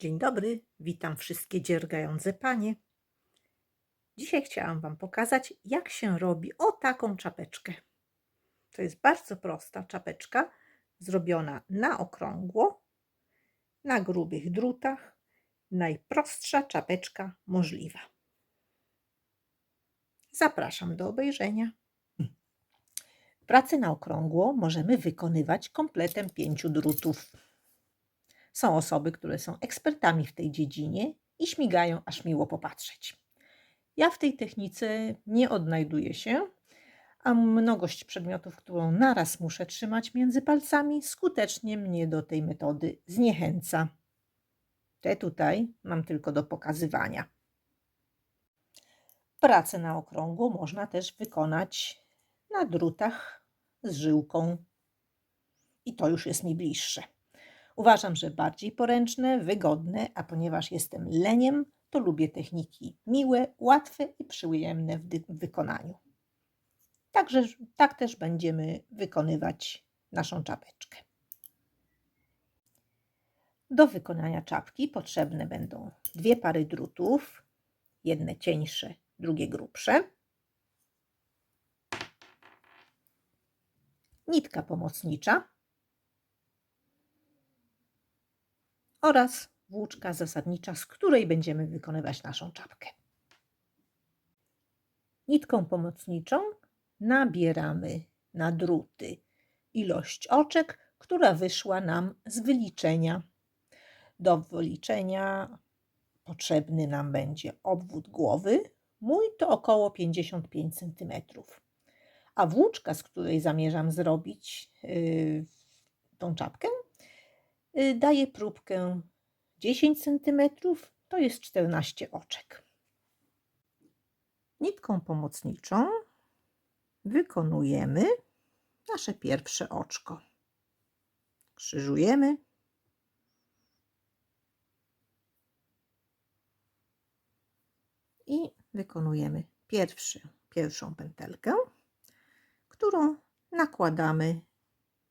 Dzień dobry, witam wszystkie dziergające panie. Dzisiaj chciałam Wam pokazać, jak się robi o taką czapeczkę. To jest bardzo prosta czapeczka, zrobiona na okrągło, na grubych drutach. Najprostsza czapeczka możliwa. Zapraszam do obejrzenia. Pracę na okrągło możemy wykonywać kompletem pięciu drutów. Są osoby, które są ekspertami w tej dziedzinie i śmigają, aż miło popatrzeć. Ja w tej technice nie odnajduję się, a mnogość przedmiotów, którą naraz muszę trzymać między palcami, skutecznie mnie do tej metody zniechęca. Te tutaj mam tylko do pokazywania. Pracę na okrągło można też wykonać na drutach z żyłką. I to już jest mi bliższe. Uważam, że bardziej poręczne, wygodne, a ponieważ jestem leniem, to lubię techniki miłe, łatwe i przyjemne w w wykonaniu. Także tak też będziemy wykonywać naszą czapeczkę. Do wykonania czapki potrzebne będą dwie pary drutów, jedne cieńsze, drugie grubsze, nitka pomocnicza oraz włóczka zasadnicza, z której będziemy wykonywać naszą czapkę. Nitką pomocniczą nabieramy na druty ilość oczek, która wyszła nam z wyliczenia. Do wyliczenia potrzebny nam będzie obwód głowy. Mój to około 55 cm. A włóczka, z której zamierzam zrobić yy, tą czapkę, yy, daje próbkę 10 cm, to jest 14 oczek. Nitką pomocniczą wykonujemy nasze pierwsze oczko. Krzyżujemy. I wykonujemy pierwszy, pierwszą pętelkę, którą nakładamy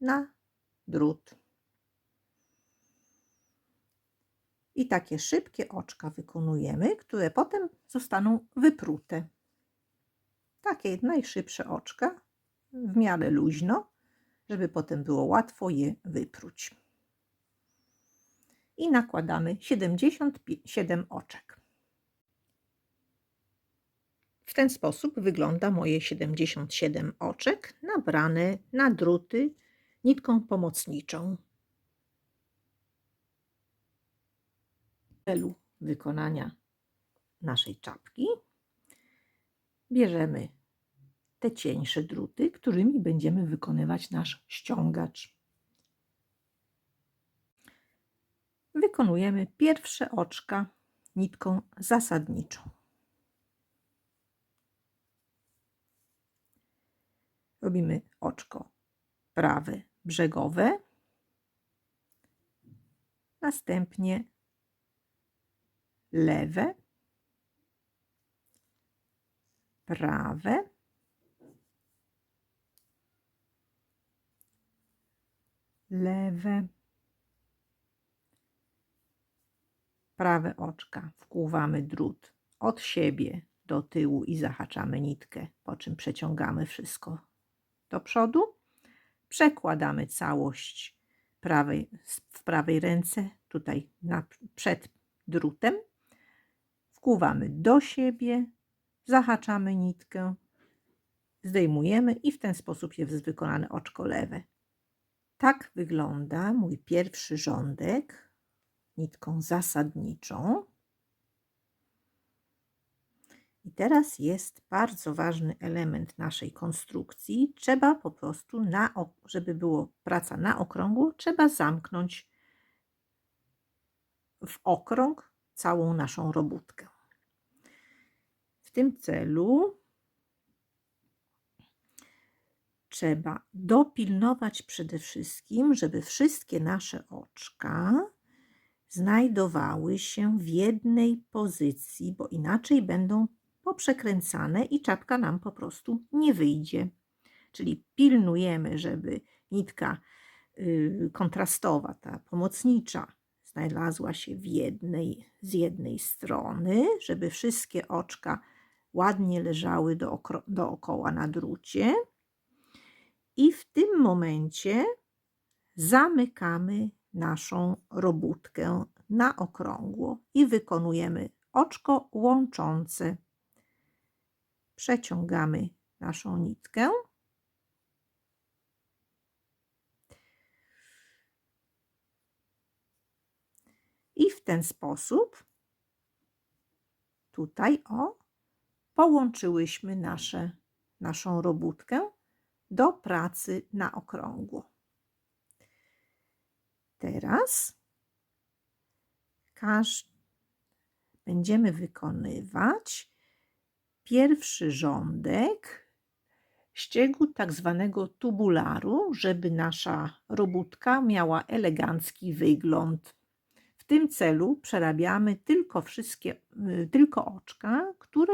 na drut. I takie szybkie oczka wykonujemy, które potem zostaną wyprute. Takie najszybsze oczka, w miarę luźno, żeby potem było łatwo je wypróć. I nakładamy 77 oczek. W ten sposób wygląda moje 77 oczek nabrane na druty nitką pomocniczą. Celu wykonania naszej czapki bierzemy te cieńsze druty, którymi będziemy wykonywać nasz ściągacz. Wykonujemy pierwsze oczka nitką zasadniczą. Robimy oczko prawe brzegowe, następnie lewe, prawe, lewe, prawe oczka. Wkłuwamy drut od siebie do tyłu i zahaczamy nitkę, po czym przeciągamy wszystko do przodu. Przekładamy całość prawej, w prawej ręce, tutaj na, przed drutem. Wkłuwamy do siebie, zahaczamy nitkę, zdejmujemy i w ten sposób jest wykonane oczko lewe. Tak wygląda mój pierwszy rządek nitką zasadniczą. I teraz jest bardzo ważny element naszej konstrukcji. Trzeba po prostu, na, żeby było praca na okrągło, trzeba zamknąć w okrąg całą naszą robótkę. W tym celu trzeba dopilnować przede wszystkim, żeby wszystkie nasze oczka znajdowały się w jednej pozycji, bo inaczej będą poprzekręcane i czapka nam po prostu nie wyjdzie. Czyli pilnujemy, żeby nitka y, kontrastowa, ta pomocnicza, znalazła się w jednej, z jednej strony, żeby wszystkie oczka ładnie leżały dookoła na drucie. I w tym momencie zamykamy naszą robótkę na okrągło i wykonujemy oczko łączące. Przeciągamy naszą nitkę. I w ten sposób tutaj o połączyłyśmy nasze, naszą robótkę do pracy na okrągło. Teraz będziemy wykonywać pierwszy rządek ściegu tak zwanego tubularu, żeby nasza robótka miała elegancki wygląd. W tym celu przerabiamy tylko wszystkie, y, tylko oczka, które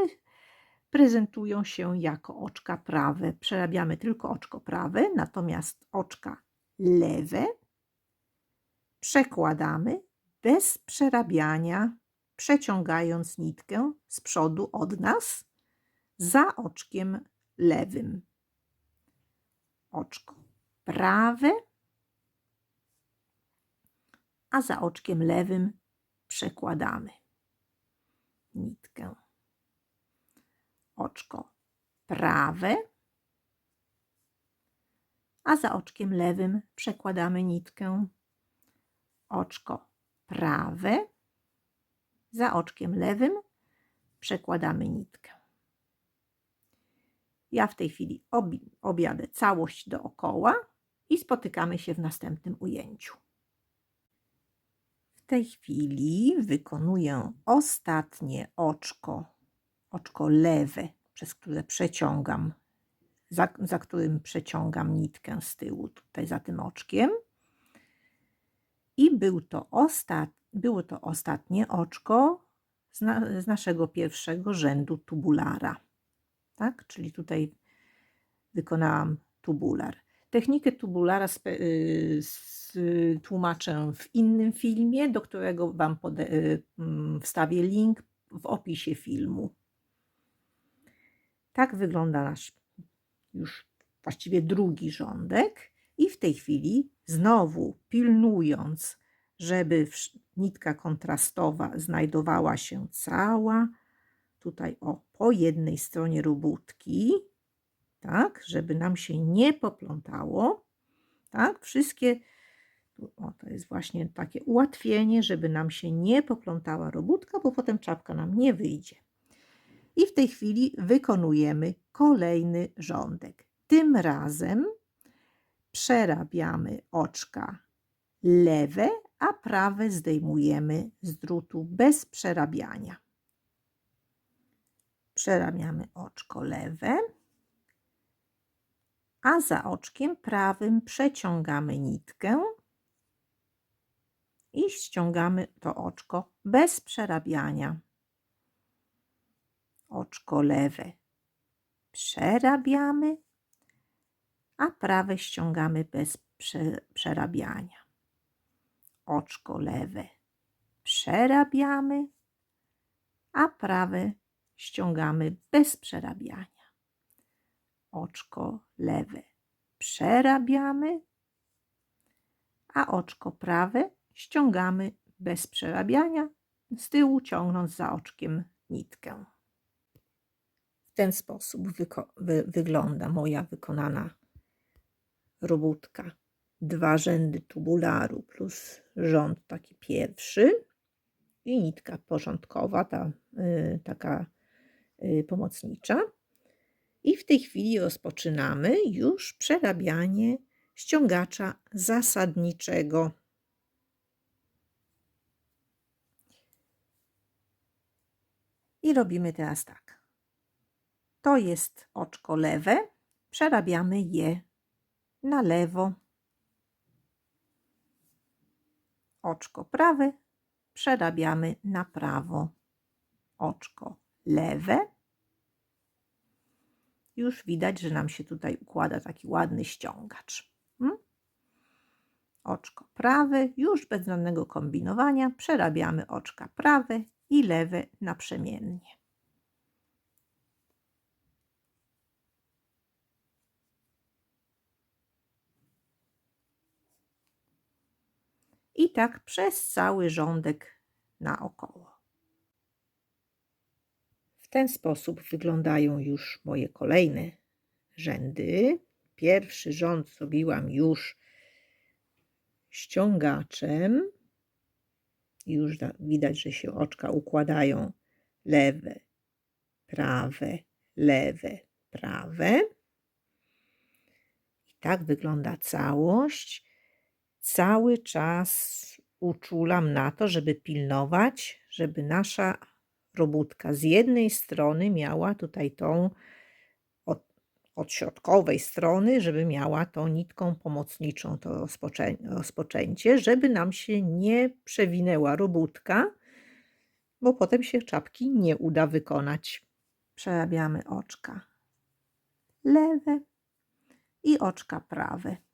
prezentują się jako oczka prawe. Przerabiamy tylko oczko prawe, natomiast oczka lewe przekładamy bez przerabiania, przeciągając nitkę z przodu od nas za oczkiem lewym. Oczko prawe, a za oczkiem lewym przekładamy nitkę. Oczko prawe, a za oczkiem lewym przekładamy nitkę. Oczko prawe, za oczkiem lewym przekładamy nitkę. Ja w tej chwili objadę całość dookoła i spotykamy się w następnym ujęciu. W tej chwili wykonuję ostatnie oczko, oczko lewe, przez które przeciągam, za, za którym przeciągam nitkę z tyłu, tutaj za tym oczkiem. I był to ostat, było to ostatnie oczko z, na, z naszego pierwszego rzędu tubulara. Tak? Czyli tutaj wykonałam tubular. Technikę tubulara spe, y, tłumaczę w innym filmie, do którego Wam pode, y, mm, wstawię link w opisie filmu. Tak wygląda nasz już właściwie drugi rządek. I w tej chwili znowu pilnując, żeby nitka kontrastowa znajdowała się cała tutaj o po jednej stronie robótki, tak, żeby nam się nie poplątało, tak, wszystkie, o, to jest właśnie takie ułatwienie, żeby nam się nie poplątała robótka, bo potem czapka nam nie wyjdzie. I w tej chwili wykonujemy kolejny rządek. Tym razem przerabiamy oczka lewe, a prawe zdejmujemy z drutu bez przerabiania. Przerabiamy oczko lewe, a za oczkiem prawym przeciągamy nitkę i ściągamy to oczko bez przerabiania. Oczko lewe przerabiamy, a prawe ściągamy bez prze, przerabiania. Oczko lewe przerabiamy, a prawe ściągamy bez przerabiania. Oczko lewe przerabiamy, a oczko prawe ściągamy bez przerabiania, z tyłu ciągnąc za oczkiem nitkę. Ten sposób wy wygląda moja wykonana robótka. Dwa rzędy tubularu plus rząd taki pierwszy i nitka porządkowa, ta y, taka y, pomocnicza. I w tej chwili rozpoczynamy już przerabianie ściągacza zasadniczego. I robimy teraz tak. To jest oczko lewe, przerabiamy je na lewo. Oczko prawe przerabiamy na prawo. Oczko lewe. Już widać, że nam się tutaj układa taki ładny ściągacz. Hmm? oczko prawe, już bez żadnego kombinowania przerabiamy oczka prawe i lewe naprzemiennie. I tak przez cały rządek naokoło. W ten sposób wyglądają już moje kolejne rzędy. Pierwszy rząd zrobiłam już ściągaczem. Już widać, że się oczka układają lewe, prawe, lewe, prawe. I tak wygląda całość. Cały czas uczulam na to, żeby pilnować, żeby nasza robótka z jednej strony miała tutaj tą od, od środkowej strony, żeby miała tą nitką pomocniczą to rozpoczę, rozpoczęcie, żeby nam się nie przewinęła robótka, bo potem się czapki nie uda wykonać. Przerabiamy oczka lewe i oczka prawe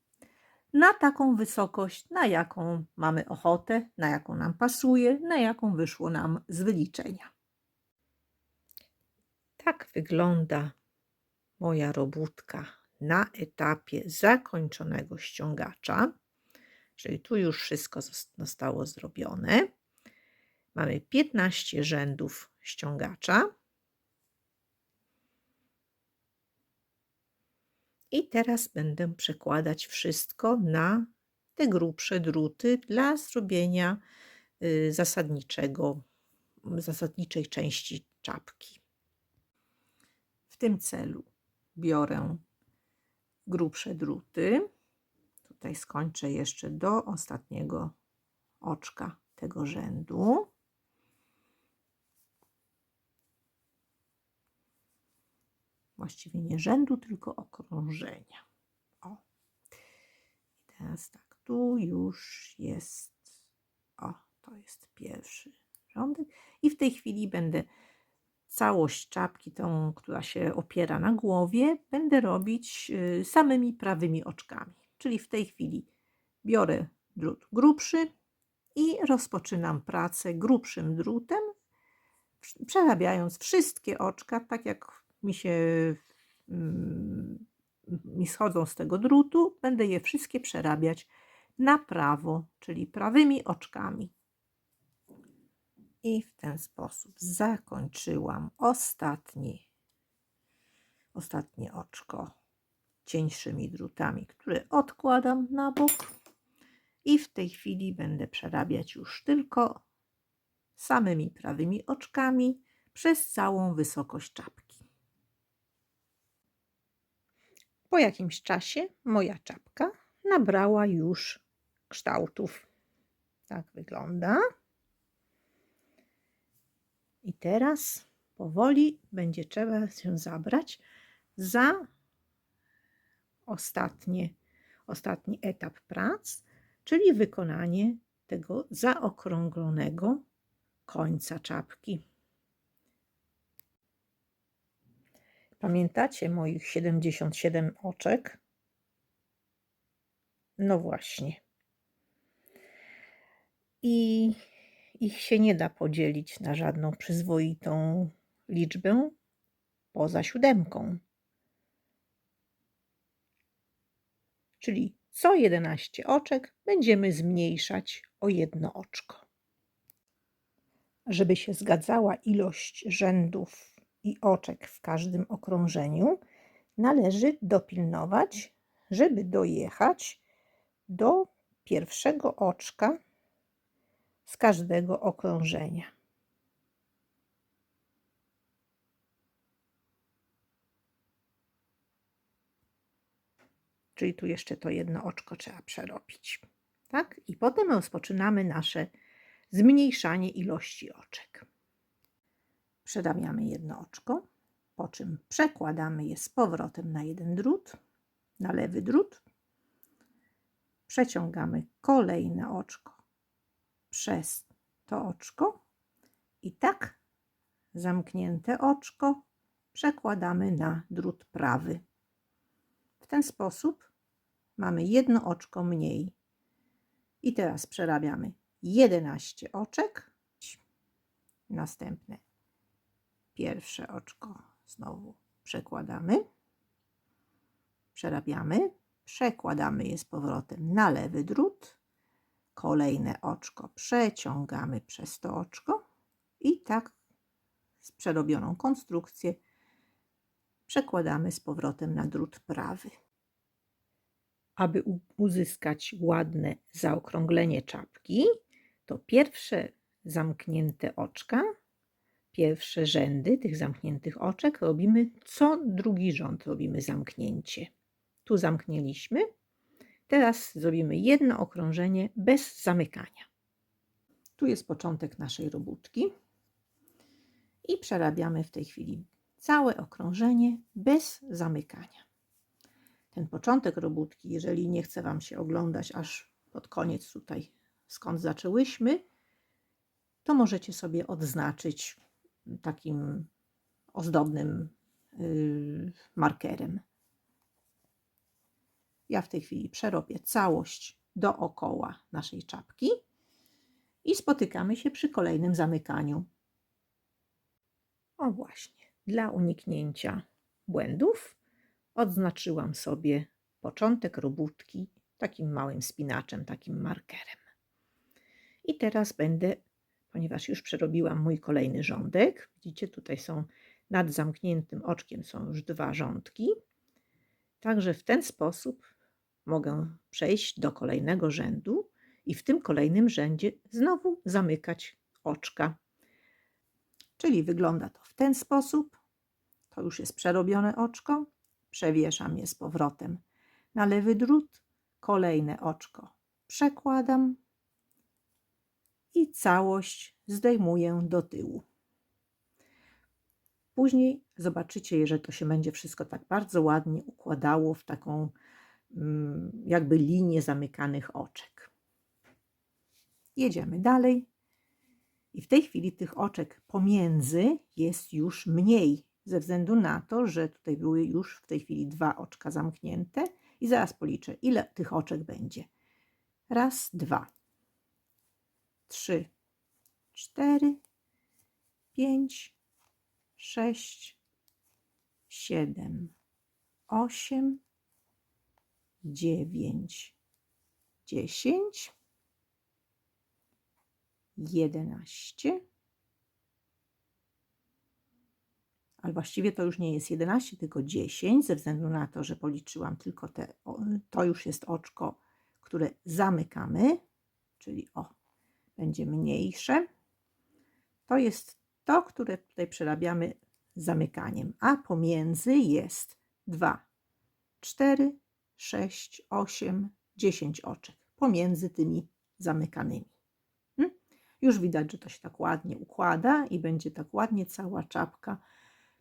na taką wysokość, na jaką mamy ochotę, na jaką nam pasuje, na jaką wyszło nam z wyliczenia. Tak wygląda moja robótka na etapie zakończonego ściągacza. Czyli tu już wszystko zostało zrobione. Mamy 15 rzędów ściągacza. I teraz będę przekładać wszystko na te grubsze druty dla zrobienia y, zasadniczego, zasadniczej części czapki. W tym celu biorę grubsze druty. Tutaj skończę jeszcze do ostatniego oczka tego rzędu. Właściwie nie rzędu, tylko okrążenia. O. I teraz tak, tu już jest, o, to jest pierwszy rządek. I w tej chwili będę całość czapki, tą, która się opiera na głowie, będę robić y, samymi prawymi oczkami. Czyli w tej chwili biorę drut grubszy i rozpoczynam pracę grubszym drutem, przerabiając wszystkie oczka, tak jak mi się mm, mi schodzą z tego drutu, będę je wszystkie przerabiać na prawo, czyli prawymi oczkami. I w ten sposób zakończyłam ostatni, ostatnie oczko cieńszymi drutami, które odkładam na bok. I w tej chwili będę przerabiać już tylko samymi prawymi oczkami przez całą wysokość czapki. Po jakimś czasie moja czapka nabrała już kształtów. Tak wygląda. I teraz powoli będzie trzeba się zabrać za ostatnie, ostatni etap prac, czyli wykonanie tego zaokrąglonego końca czapki. Pamiętacie moich 77 oczek? No właśnie. I ich się nie da podzielić na żadną przyzwoitą liczbę poza siódemką. Czyli co 11 oczek będziemy zmniejszać o jedno oczko. Żeby się zgadzała ilość rzędów i oczek w każdym okrążeniu, należy dopilnować, żeby dojechać do pierwszego oczka z każdego okrążenia. Czyli tu jeszcze to jedno oczko trzeba przerobić. Tak? I potem rozpoczynamy nasze zmniejszanie ilości oczek. Przerabiamy jedno oczko, po czym przekładamy je z powrotem na jeden drut, na lewy drut. Przeciągamy kolejne oczko przez to oczko i tak zamknięte oczko przekładamy na drut prawy. W ten sposób mamy jedno oczko mniej I teraz przerabiamy 11 oczek. Następne pierwsze oczko znowu przekładamy. Przerabiamy. Przekładamy je z powrotem na lewy drut. Kolejne oczko przeciągamy przez to oczko i tak z przerobioną konstrukcję przekładamy z powrotem na drut prawy. Aby uzyskać ładne zaokrąglenie czapki, to pierwsze zamknięte oczka, pierwsze rzędy tych zamkniętych oczek robimy co drugi rząd robimy zamknięcie. Tu zamknęliśmy. Teraz zrobimy jedno okrążenie bez zamykania. Tu jest początek naszej robótki i przerabiamy w tej chwili całe okrążenie bez zamykania. Ten początek robótki, jeżeli nie chce Wam się oglądać aż pod koniec tutaj, skąd zaczęłyśmy, to możecie sobie odznaczyć takim ozdobnym yy, markerem. Ja w tej chwili przerobię całość dookoła naszej czapki i spotykamy się przy kolejnym zamykaniu. O właśnie, dla uniknięcia błędów odznaczyłam sobie początek robótki takim małym spinaczem, takim markerem. I teraz będę, ponieważ już przerobiłam mój kolejny rządek, widzicie, tutaj są nad zamkniętym oczkiem są już dwa rządki. Także w ten sposób mogę przejść do kolejnego rzędu i w tym kolejnym rzędzie znowu zamykać oczka. Czyli wygląda to w ten sposób. To już jest przerobione oczko. Przewieszam je z powrotem na lewy drut. Kolejne oczko przekładam i całość zdejmuję do tyłu. Później zobaczycie, że to się będzie wszystko tak bardzo ładnie układało w taką mm, jakby linię zamykanych oczek. Jedziemy dalej. I w tej chwili tych oczek pomiędzy jest już mniej, ze względu na to, że tutaj były już w tej chwili dwa oczka zamknięte. I zaraz policzę, ile tych oczek będzie. Raz, dwa, trzy, cztery, pięć, sześć, siedem, osiem, dziewięć, dziesięć, jedenaście. Ale właściwie to już nie jest 11, tylko 10, ze względu na to, że policzyłam tylko te, to już jest oczko, które zamykamy, czyli o, będzie mniejsze. To jest to, które tutaj przerabiamy zamykaniem, a pomiędzy jest 2, 4, 6, 8, 10 oczek pomiędzy tymi zamykanymi. Hmm? Już widać, że to się tak ładnie układa i będzie tak ładnie cała czapka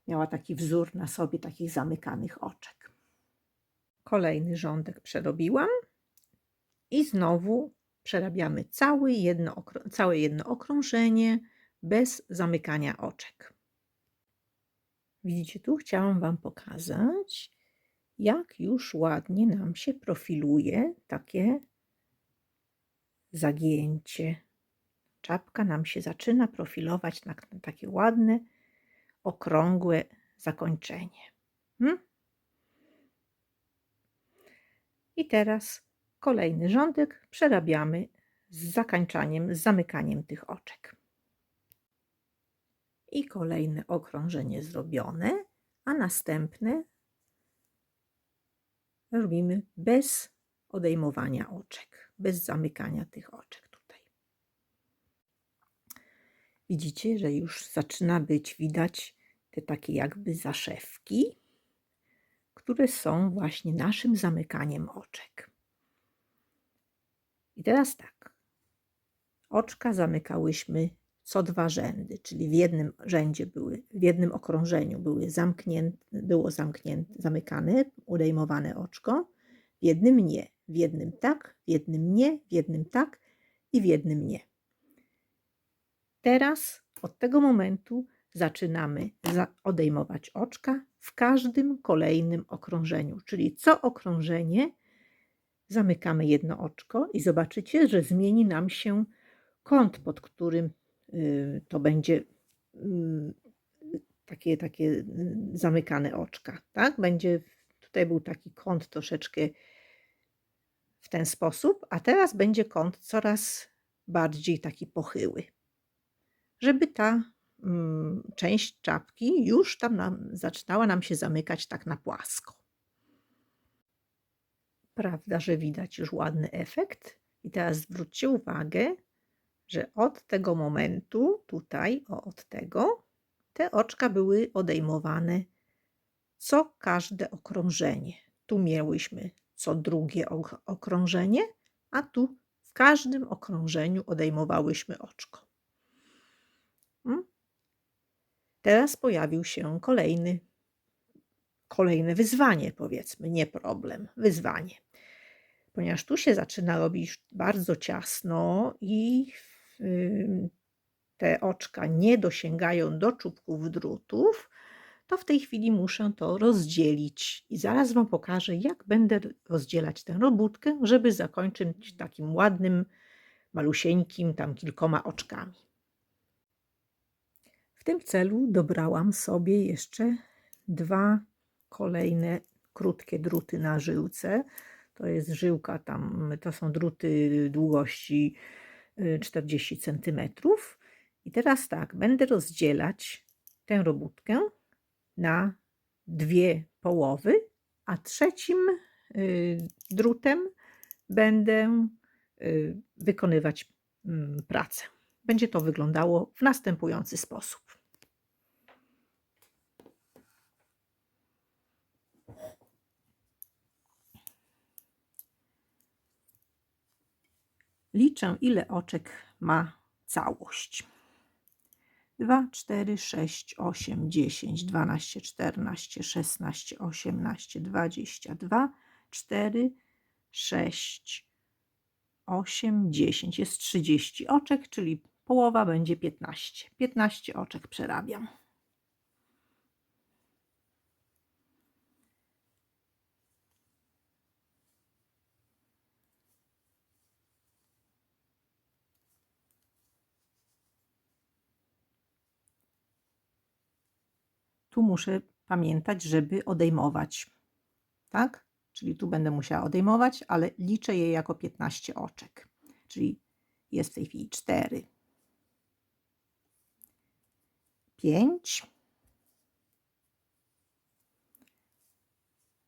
miała taki wzór na sobie takich zamykanych oczek. Kolejny rządek przerobiłam i znowu przerabiamy cały jedno, całe jedno okrążenie bez zamykania oczek. Widzicie tu? Chciałam Wam pokazać, jak już ładnie nam się profiluje takie zagięcie. Czapka nam się zaczyna profilować na na takie ładne, okrągłe zakończenie. Hmm? I teraz kolejny rządek przerabiamy z zakańczaniem, z zamykaniem tych oczek. I kolejne okrążenie zrobione, a następne robimy bez odejmowania oczek, bez zamykania tych oczek tutaj. Widzicie, że już zaczyna być widać te takie jakby zaszewki, które są właśnie naszym zamykaniem oczek. I teraz tak. Oczka zamykałyśmy co dwa rzędy, czyli w jednym rzędzie były, w jednym okrążeniu były zamknięte, było zamknięte, zamykane, udejmowane oczko, w jednym nie, w jednym tak, w jednym nie, w jednym tak i w jednym nie. Teraz od tego momentu zaczynamy za- odejmować oczka w każdym kolejnym okrążeniu, czyli co okrążenie zamykamy jedno oczko i zobaczycie, że zmieni nam się kąt, pod którym y, to będzie mm, takie, takie y, zamykane oczka. Tak? Będzie, tutaj był taki kąt troszeczkę w ten sposób, a teraz będzie kąt coraz bardziej taki pochyły. Żeby ta mm, część czapki już tam nam, zaczynała nam się zamykać tak na płasko. Prawda, że widać już ładny efekt? I teraz zwróćcie uwagę, że od tego momentu, tutaj, o, od tego, te oczka były odejmowane co każde okrążenie. Tu miałyśmy co drugie okrążenie, a tu w każdym okrążeniu odejmowałyśmy oczko. Hmm? Teraz pojawił się kolejny, kolejne wyzwanie, powiedzmy, nie problem, wyzwanie. Ponieważ tu się zaczyna robić bardzo ciasno i te oczka nie dosięgają do czubków drutów, to w tej chwili muszę to rozdzielić i zaraz Wam pokażę, jak będę rozdzielać tę robótkę, żeby zakończyć takim ładnym, malusieńkim, tam kilkoma oczkami. W tym celu dobrałam sobie jeszcze dwa kolejne krótkie druty na żyłce. To jest żyłka tam, to są druty długości 40 y, cm. I teraz tak, będę rozdzielać tę robótkę na dwie połowy, a trzecim y, drutem będę y, wykonywać mm, pracę. Będzie to wyglądało w następujący sposób. Liczę, ile oczek ma całość. 2, 4, 6, 8, 10, 12, 14, 16, 18, 22, 4, 6, 8, 10. Jest 30 oczek, czyli połowa będzie 15. 15 oczek przerabiam. Tu muszę pamiętać, żeby odejmować. Tak? Czyli tu będę musiała odejmować, ale liczę je jako 15 oczek. Czyli jest w tej chwili 4, 5,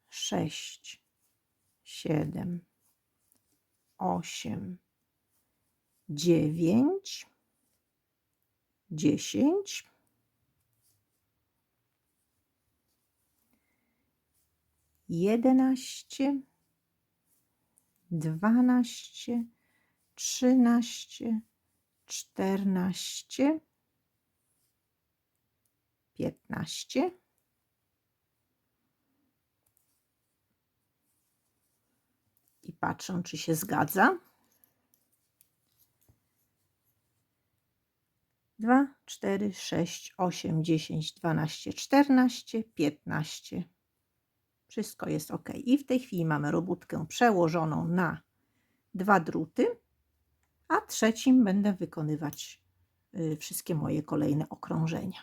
6, 7, 8, 9, 10, jedenaście, dwanaście, trzynaście, czternaście, piętnaście. I patrzę, czy się zgadza. Dwa, cztery, sześć, osiem, dziesięć, dwanaście, czternaście, piętnaście. Wszystko jest ok. I w tej chwili mamy robótkę przełożoną na dwa druty, a trzecim będę wykonywać y, wszystkie moje kolejne okrążenia.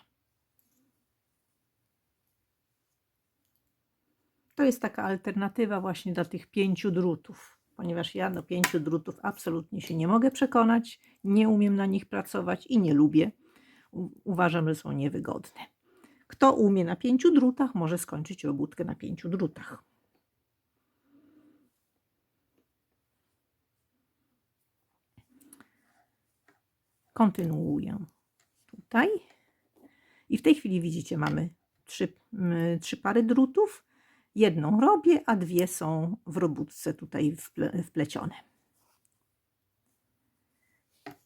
To jest taka alternatywa właśnie dla tych pięciu drutów, ponieważ ja do pięciu drutów absolutnie się nie mogę przekonać, nie umiem na nich pracować i nie lubię. Uważam, że są niewygodne. Kto umie na pięciu drutach, może skończyć robótkę na pięciu drutach. Kontynuuję tutaj. I w tej chwili widzicie, mamy trzy, trzy pary drutów. Jedną robię, a dwie są w robótce tutaj wple, wplecione.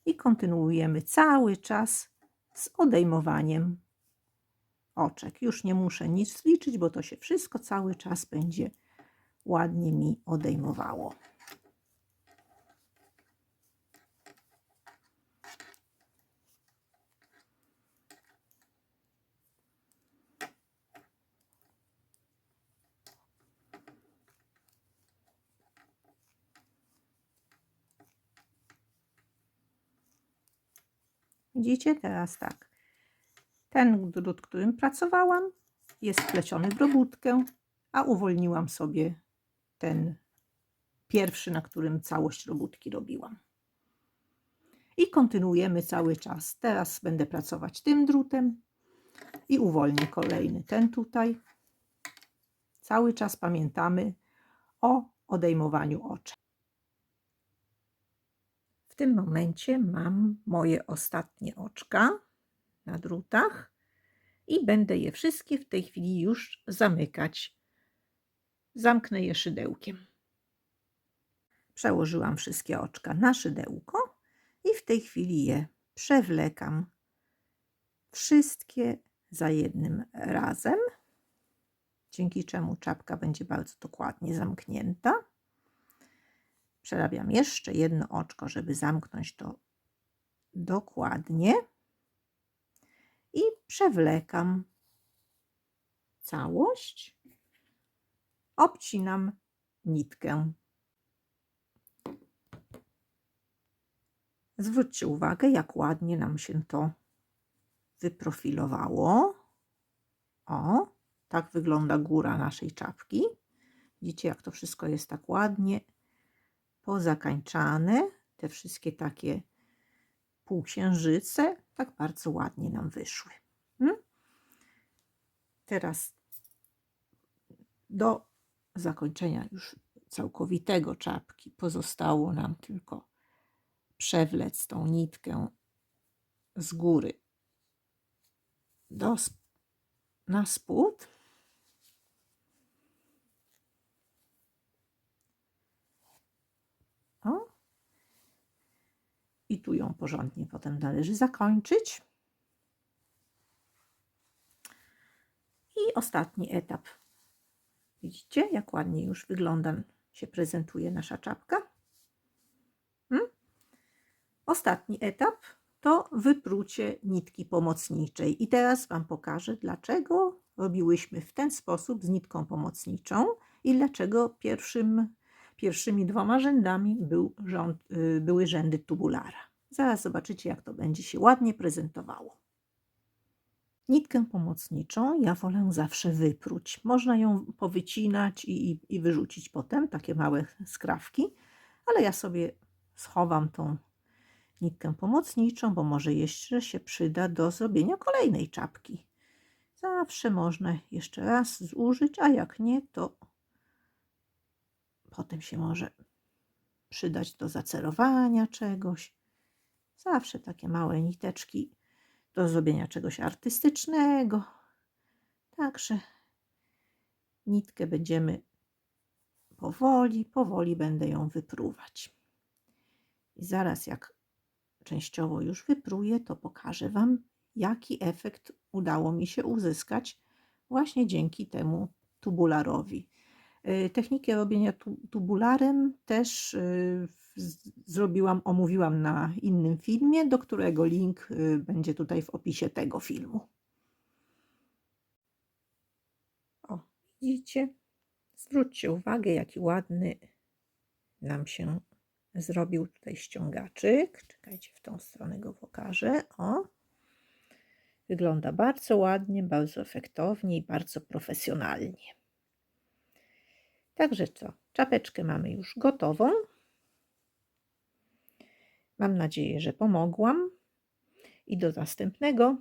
I kontynuujemy cały czas z odejmowaniem oczek. Już nie muszę nic liczyć, bo to się wszystko cały czas będzie ładnie mi odejmowało. Widzicie? Teraz tak. Ten drut, którym pracowałam, jest wpleciony w robótkę, a uwolniłam sobie ten pierwszy, na którym całość robótki robiłam. I kontynuujemy cały czas. Teraz będę pracować tym drutem i uwolnię kolejny, ten tutaj. Cały czas pamiętamy o odejmowaniu oczek. W tym momencie mam moje ostatnie oczka na drutach i będę je wszystkie w tej chwili już zamykać. Zamknę je szydełkiem. Przełożyłam wszystkie oczka na szydełko i w tej chwili je przewlekam wszystkie za jednym razem, dzięki czemu czapka będzie bardzo dokładnie zamknięta. Przerabiam jeszcze jedno oczko, żeby zamknąć to dokładnie przewlekam całość. Obcinam nitkę. Zwróćcie uwagę, jak ładnie nam się to wyprofilowało. O, tak wygląda góra naszej czapki. Widzicie, jak to wszystko jest tak ładnie pozakańczane. Te wszystkie takie półksiężyce tak bardzo ładnie nam wyszły. Teraz do zakończenia już całkowitego czapki pozostało nam tylko przewlec tą nitkę z góry do, na spód. O. I tu ją porządnie potem należy zakończyć. I ostatni etap. Widzicie, jak ładnie już wygląda, się prezentuje nasza czapka. Hmm? Ostatni etap to wyprucie nitki pomocniczej. I teraz Wam pokażę, dlaczego robiłyśmy w ten sposób z nitką pomocniczą i dlaczego pierwszym, pierwszymi dwoma rzędami był rząd, y, były rzędy tubulara. Zaraz zobaczycie, jak to będzie się ładnie prezentowało. Nitkę pomocniczą ja wolę zawsze wypróć. Można ją powycinać i, i, i wyrzucić potem, takie małe skrawki, ale ja sobie schowam tą nitkę pomocniczą, bo może jeszcze się przyda do zrobienia kolejnej czapki. Zawsze można jeszcze raz zużyć, a jak nie, to potem się może przydać do zacerowania czegoś. Zawsze takie małe niteczki do zrobienia czegoś artystycznego. Także nitkę będziemy powoli, powoli będę ją wypruwać. I zaraz jak częściowo już wypruję, to pokażę Wam, jaki efekt udało mi się uzyskać właśnie dzięki temu tubularowi. Y, technikę robienia tubularem też y, zrobiłam, omówiłam na innym filmie, do którego link y, będzie tutaj w opisie tego filmu. O, widzicie? Zwróćcie uwagę, jaki ładny nam się zrobił tutaj ściągaczyk. Czekajcie, w tą stronę go pokażę. O, wygląda bardzo ładnie, bardzo efektownie i bardzo profesjonalnie. Także co, czapeczkę mamy już gotową. Mam nadzieję, że pomogłam i do następnego.